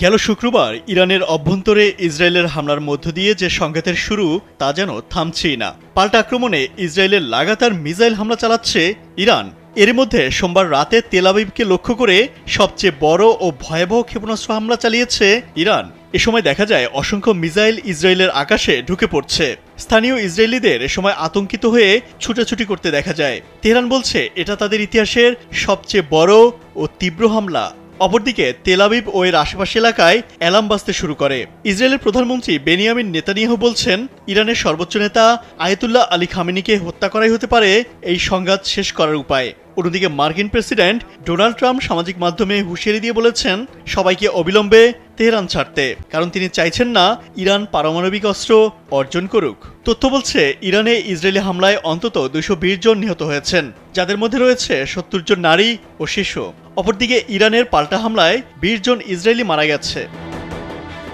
গেল শুক্রবার ইরানের অভ্যন্তরে ইসরায়েলের হামলার মধ্য দিয়ে যে সংঘাতের শুরু, তা যেন থামছেই না। পাল্টা আক্রমণে ইসরায়েলের লাগাতার মিসাইল হামলা চালাচ্ছে ইরান। এর মধ্যে সোমবার রাতে তেলাবিবকে লক্ষ্য করে সবচেয়ে বড় ও ভয়াবহ ক্ষেপণাস্ত্র হামলা চালিয়েছে ইরান। এ সময় দেখা যায়, অসংখ্য মিসাইল ইসরায়েলের আকাশে ঢুকে পড়ছে। স্থানীয় ইসরায়েলিদের এ সময় আতঙ্কিত হয়ে ছুটাছুটি করতে দেখা যায়। তেহরান বলছে, এটা তাদের ইতিহাসের সবচেয়ে বড় ও তীব্র হামলা। অপরদিকে তেলাবিব ও এর আশেপাশে এলাকায় অ্যালার্ম বাজতে শুরু করে। ইসরায়েলের প্রধানমন্ত্রী বেনিয়ামিন নেতানিয়াহু বলছেন, ইরানের সর্বোচ্চ নেতা আয়াতুল্লাহ আলী খামেনিকে হত্যা করাই হতে পারে এই সংঘাত শেষ করার উপায়। অন্যদিকে মার্কিন প্রেসিডেন্ট ডোনাল্ড ট্রাম্প সামাজিক মাধ্যমে হুঁশিয়ারি দিয়ে বলেছেন, সবাইকে অবিলম্বে তেহরান ছাড়তে, কারণ তিনি চাইছেন না ইরান পারমাণবিক অস্ত্র অর্জন করুক। তথ্য বলছে, ইরানে ইসরায়েলি হামলায় অন্তত দুশো জন নিহত হয়েছেন, যাদের মধ্যে রয়েছে সত্তর জন নারী ও শিশু। অপরদিকে ইরানের পাল্টা হামলায় বিশ জন ইসরায়েলি মারা গেছে।